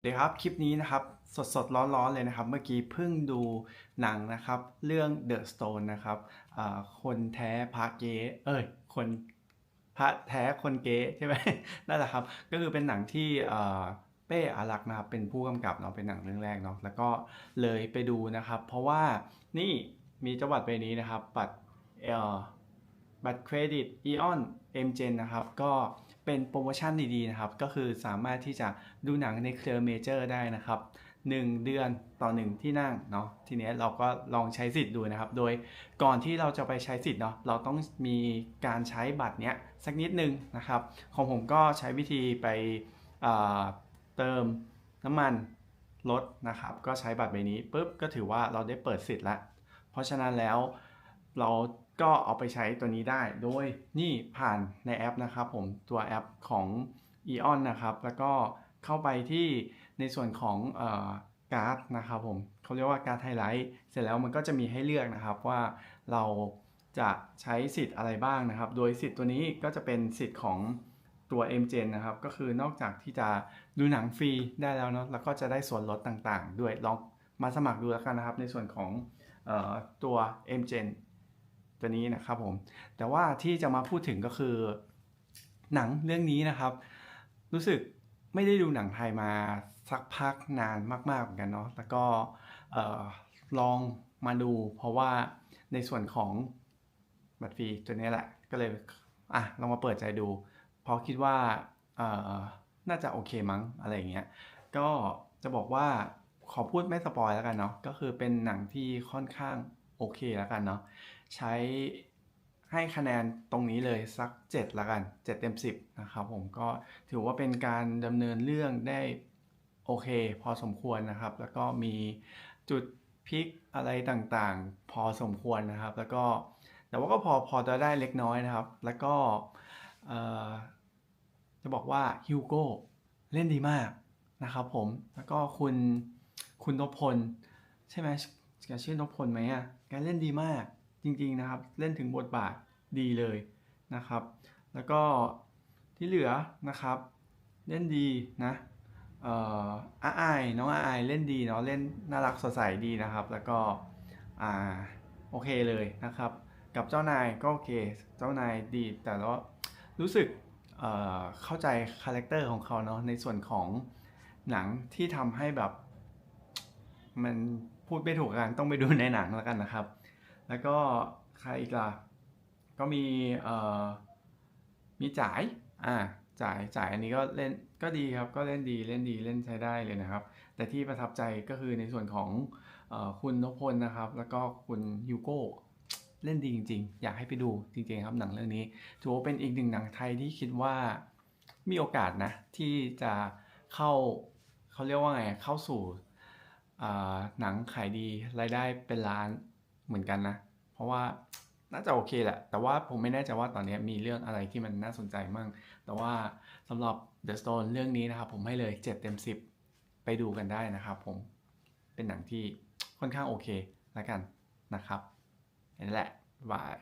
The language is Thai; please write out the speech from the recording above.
เดี๋ยวครับ คลิปนี้นะครับ สดสดๆร้อนๆเลยนะครับ เมื่อกี้เพิ่งดูหนังนะครับ เรื่อง The Stone นะครับคนแท้พระเก๊เอ้ยคนพระแท้คนเก๊ใช่ไหมนั่นแหละครับ ก็คือเป็นหนังที่เป้อารักษ์นะครับ เป็นผู้กำกับเนาะเป็นหนังเรื่องแรกเนาะแล้วก็เลยไปดูนะครับ เพราะว่านี่มีจังหวัดใบนี้นะครับ บัตรเอ่อบัตรเครดิต Eon M Gen นะครับ ก็ เป็นโปรโมชั่นดีๆนะครับ ก็คือสามารถที่จะดูหนังในเครือเมเจอร์ได้นะครับ 1 เดือนต่อ 1 ที่นั่งเนาะทีนี้เราก็ลองใช้สิทธิ์ดูนะครับ โดยก่อนที่เราจะไปใช้สิทธิ์เนาะเราต้องมีการใช้บัตรเนี้ยสักนิดนึงนะครับ ของผมก็ใช้วิธีไปอ่าเติมน้ำมันรถนะครับ ก็ใช้บัตรใบนี้ปุ๊บก็ถือว่าเราได้เปิดสิทธิ์ล้วเพราะฉะนั้นแล้ว เราก็เอาไปใช้ตัวนี้ได้โดยนี่ผ่านในแอปนะครับผมตัวแอปของ Eon นะครับ แล้วก็เข้าไปที่ในส่วนของออการ์ดนะครับผมเขาเรียกว่าการ์ดไฮไลท์เสร็จแล้วมันก็จะมีให้เลือกนะครับว่าเราจะใช้สิทธิ์อะไรบ้างนะครับ โดยสิทธิ์ตัวนี้ก็จะเป็นสิทธิ์ของตัว M Gen นะครับ ก็คือนอกจากที่จะดูหนังฟรีได้แล้วเนาะแล้วก็จะได้ส่วนลดต่างๆ ด้วยลองมาสมัครดูแล้วกันนะครับ ในส่วนของออตัว M Gen ตัวนี้นะครับผม แต่ว่าที่จะมาพูดถึงก็คือ หนังเรื่องนี้นะครับ รู้สึกไม่ได้ดูหนังไทยมาสักพักนานมากๆเหมือนกันเนาะแล้วก็ลองมาดู เพราะว่าในส่วนของบัตรฟรีตัวนี้แหละ ก็เลยอะลองมาเปิดใจดู เพราะคิดว่าน่าจะโอเคมั้งอะไรอย่างเงี้ย ก็จะบอกว่าขอพูดไม่สปอยแล้วกันเนาะ ก็คือเป็นหนังที่ค่อนข้าง โอเคแล้วกันเนาะใช้ให้คะแนนตรงนี้เลยสัก 7 ละกัน 7 เต็ม 10 นะครับผมก็ถือว่าเป็นการดำเนินเรื่องได้โอเค พอสมควรนะครับ แล้วก็มีจุดพลิกอะไรต่างๆ พอสมควรนะครับ แล้วก็แต่ว่าก็พอพอจะได้เล็กน้อยนะครับ แล้วก็จะบอกว่าฮิวโก้เล่นดีมากนะครับผมแล้วก็คุณคุณนพพลใช่ไหม แกเชื่อนพพลไหมอะแกเล่นดีมากจริงๆนะครับ เล่นถึงบทบาทดีเลยนะครับ แล้วก็ที่เหลือนะครับ เล่นดีนะเอ่ออาอายน้องอาอายเล่นดีเนาะเล่นน่ารักสดใสดีนะครับ แล้วก็อ่าโอเคเลยนะครับ กับเจ้านายก็โอเคเจ้านายดีแต่ว่ารู้สึกเอ่อเข้าใจคาแรคเตอร์ของเขาเนาะในส่วนของหนังที่ทำให้แบบมัน พูดไม่ถูกกันต้องไปดูในหนังแล้วกันนะครับ แล้วก็ใครอีกล่ะก็มีเอ่อมีจ่ายอ่าจ่ายจ่ายอันนี้ก็เล่นก็ดีครับก็เล่นดีเล่นดีเล่นใช้ได้เลยนะครับ แต่ที่ประทับใจก็คือในส่วนของออคุณนพพลนะครับ แล้วก็คุณฮิวโก้เล่นดีจริง ๆ อยากให้ไปดูจริงๆครับหนังเรื่องนี้ถือว่าเป็นอีกหนึ่งหนังไทยที่คิดว่ามีโอกาสนะ ที่จะเข้าเขาเรียกว่าไงเข้าสู่ หนังขายดีรายได้เป็นล้านเหมือนกันนะ เพราะว่าน่าจะโอเคแหละ แต่ว่าผมไม่แน่ใจว่าตอนนี้มีเรื่องอะไรที่มันน่าสนใจมั่ง แต่ว่าสำหรับ The Stone เรื่องนี้นะครับผมให้เลย 7 เต็ม 10 ไปดูกันได้นะครับผมเป็นหนังที่ค่อนข้างโอเคแล้วกันนะครับนี่แหละบาย